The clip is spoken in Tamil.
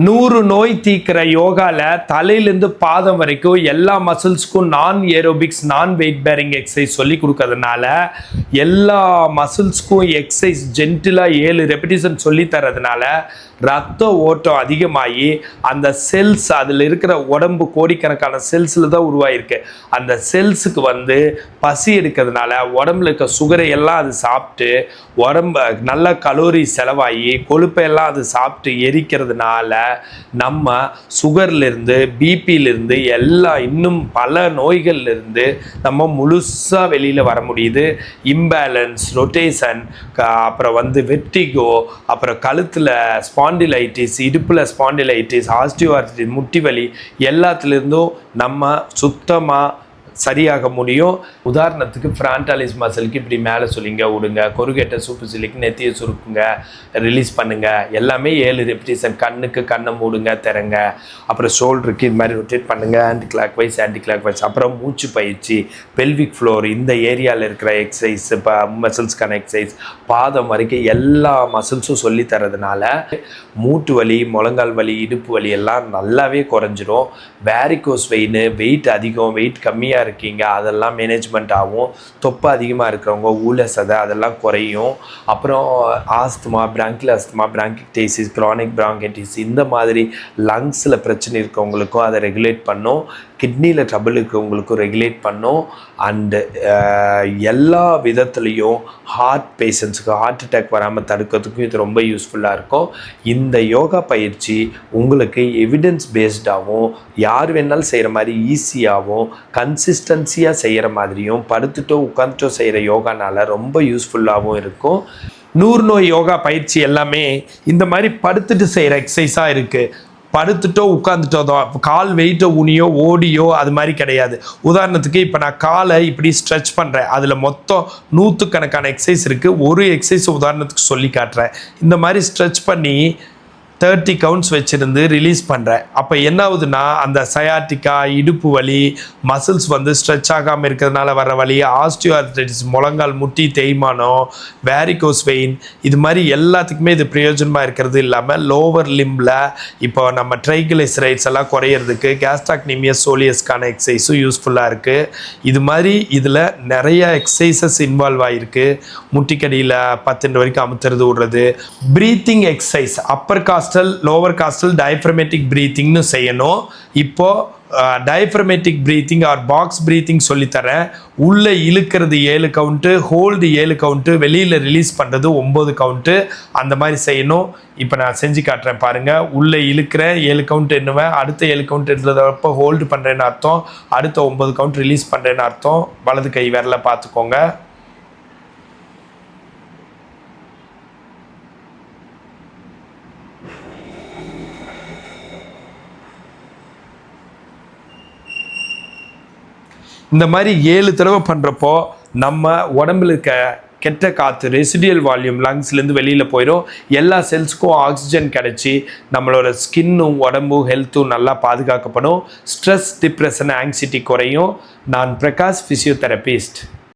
நூறு நோய் தீக்கிற யோகாவில் தலையிலேருந்து பாதம் வரைக்கும் எல்லா மசில்ஸ்க்கும் நான் ஏரோபிக்ஸ் நான் வெயிட் பேரிங் எக்ஸசைஸ் சொல்லி கொடுக்கறதுனால எல்லா மசில்ஸ்க்கும் எக்ஸசைஸ் ஜென்டிலாக ஏழு ரெப்பிட்டிஷன் சொல்லி தரதுனால ரத்த ஓட்டம் அதிகமாகி அந்த செல்ஸ் அதில் இருக்கிற உடம்பு கோடிக்கணக்கான செல்ஸில் தான் உருவாயிருக்கு. அந்த செல்ஸுக்கு வந்து பசி எடுக்கிறதுனால உடம்புல இருக்க சுகரை எல்லாம் அது சாப்பிட்டு உடம்ப நல்ல கலோரி செலவாகி கொழுப்பையெல்லாம் அது சாப்பிட்டு எரிக்கிறதுனால நம்ம சுகர்லேருந்து பிபியிலேருந்து எல்லா இன்னும் பல நோய்கள்லேருந்து நம்ம முழுசாக வெளியில் வர முடியுது. இம்பேலன்ஸ் ரொட்டேஷன் அப்புறம் வந்து வெட்டிகோ அப்புறம் கழுத்தில் ஸ்பாண்டிலைட்டிஸ் இடுப்பில் ஸ்பாண்டிலைட்டிஸ் ஆஸ்டியோஆர்டிஸ் முட்டி வலி எல்லாத்துலேருந்தும் நம்ம சுத்தமாக சரியாக முடியும் உதாரணத்துக்கு ஃப்ரான்டாலிஸ் மசிலுக்கு இப்படி மேலே சொல்லிங்க விடுங்க கொருகேட்ட சூப்பு சிலிக்கு நெத்தியை சுருக்குங்க ரிலீஸ் பண்ணுங்க எல்லாமே ஏழு ரெப்டிஷன் கண்ணுக்கு கண்ணை மூடுங்க திறங்க. அப்புறம் ஷோல்டருக்கு இது மாதிரி ரொட்டேட் பண்ணுங்க anticlockwise anticlockwise அப்புறம் மூச்சு பயிற்சி பெல்விக் ஃப்ளோர் இந்த ஏரியாவில் இருக்கிற எக்ஸசைஸ் இப்போ மசில்ஸ்க்கான எக்ஸசைஸ் பாதம் வரைக்கும் எல்லா மசில்ஸும் சொல்லி தரதுனால மூட்டு வலி முழங்கால் வலி இடுப்பு வலி எல்லாம் நல்லாவே குறைஞ்சிரும். வேரிகோஸ் வெயின் வெயிட் அதிகம் வெயிட் கம்மியாக இருக்கீங்க. அதெல்லாம் மேனேஜ்மெண்ட் ஆகும். தொப்பு அதிகமாக இருக்கிறவங்க ஊழ சதை அதெல்லாம் குறையும். அப்புறம் asthma bronchial asthma bronchiectasis chronic bronchitis இந்த மாதிரி லங்ஸில் பிரச்சனை இருக்கவங்களுக்கும் அதை ரெகுலேட் பண்ணும். கிட்னியில் ட்ரபிள் இருக்கவங்களுக்கும் ரெகுலேட் பண்ணும். அண்டு எல்லா விதத்துலேயும் ஹார்ட் பேஷண்ட்ஸுக்கு ஹார்ட் அட்டாக் வராமல் தடுக்கிறதுக்கும் இது ரொம்ப யூஸ்ஃபுல்லாக இருக்கும். இந்த யோகா பயிற்சி உங்களுக்கு எவிடன்ஸ் பேஸ்டாகவும் யார் வேணாலும் செய்கிற மாதிரி ஈஸியாகவும் கன்சிஸ்டன்சியாக செய்கிற மாதிரியும் படுத்துட்டோ உட்காந்துட்டோ செய்கிற யோகானால ரொம்ப யூஸ்ஃபுல்லாகவும் இருக்கும். நூறு நோய் யோகா பயிற்சி எல்லாமே இந்த மாதிரி படுத்துட்டு செய்கிற எக்ஸசைஸாக இருக்குது படுத்துட்டோ உட்காந்துட்டோ தான் கால் வெயிட்டோ உனியோ ஓடியோ அது மாதிரி கிடையாது. உதாரணத்துக்கு இப்போ நான் காலை இப்படி ஸ்ட்ரெச் பண்ணுறேன் அதில் மொத்தம் நூற்றுக்கணக்கான எக்ஸசைஸ் இருக்குது ஒரு எக்ஸசைஸ் உதாரணத்துக்கு சொல்லி காட்டுறேன். இந்த மாதிரி ஸ்ட்ரெச் பண்ணி தேர்ட்டி கவுண்ட்ஸ் வச்சுருந்து ரிலீஸ் பண்ணுறேன் அப்போ என்ன ஆகுதுன்னா அந்த சயாட்டிக்கா இடுப்பு வலி மசில்ஸ் வந்து ஸ்ட்ரெச் ஆகாமல் இருக்கிறதுனால வர வலி ஆஸ்டியோஆர்டிஸ் முழங்கால் முட்டி தேய்மானம் வேரிகோஸ் வெயின் இது மாதிரி எல்லாத்துக்குமே இது பிரயோஜனமாக இருக்கிறது இல்லாமல் லோவர் லிம்பில் இப்போ நம்ம ட்ரைகிளைசரைட்ஸ் எல்லாம் குறையிறதுக்கு கேஸ்டாக்னிமியஸ் சோலியஸ்க்கான எக்ஸசைஸும் யூஸ்ஃபுல்லாக இருக்குது இது மாதிரி இதில் நிறைய எக்ஸசைசஸ் இன்வால்வ் ஆகிருக்கு முட்டிக்கடியில் பத்து வரைக்கும் அமுத்துறது விடுறது breathing exercise upper costal lower costal diaphragmatic ப்ரீத்திங்னு செய்யணும். இப்போது diaphragmatic breathing or box breathing சொல்லித்தரேன். உள்ளே இழுக்கிறது ஏழு கவுண்ட்டு ஹோல்டு ஏழு கவுண்ட்டு வெளியில் ரிலீஸ் பண்ணுறது ஒம்பது கவுண்ட்டு அந்த மாதிரி செய்யணும். இப்போ நான் செஞ்சு காட்டுறேன் பாருங்கள் உள்ளே இழுக்கிறேன் ஏழு கவுண்ட் என்னுவேன் அடுத்த ஏழு கவுண்ட் எடுத்தப்போ ஹோல்டு பண்ணுறேன்னு அர்த்தம். அடுத்த ஒம்பது கவுண்ட் ரிலீஸ் பண்ணுறேன்னு அர்த்தம். வலது கை விரலை பார்த்துக்கோங்க. இந்த மாதிரி ஏழு தடவை பண்ணுறப்போ நம்ம உடம்புல இருக்க கெட்ட காற்று ரெசிடியல் வால்யூம் லங்ஸ்லேருந்து வெளியில் போயிடும் எல்லா செல்ஸுக்கும் ஆக்சிஜன் கிடச்சி நம்மளோட ஸ்கின்னும் உடம்பும் ஹெல்த்தும் நல்லா பாதுகாக்கப்படும். ஸ்ட்ரெஸ் டிப்ரெஷன் ஆங்ஸைட்டி குறையும். நான் பிரகாஷ் ஃபிசியோதெரபிஸ்ட்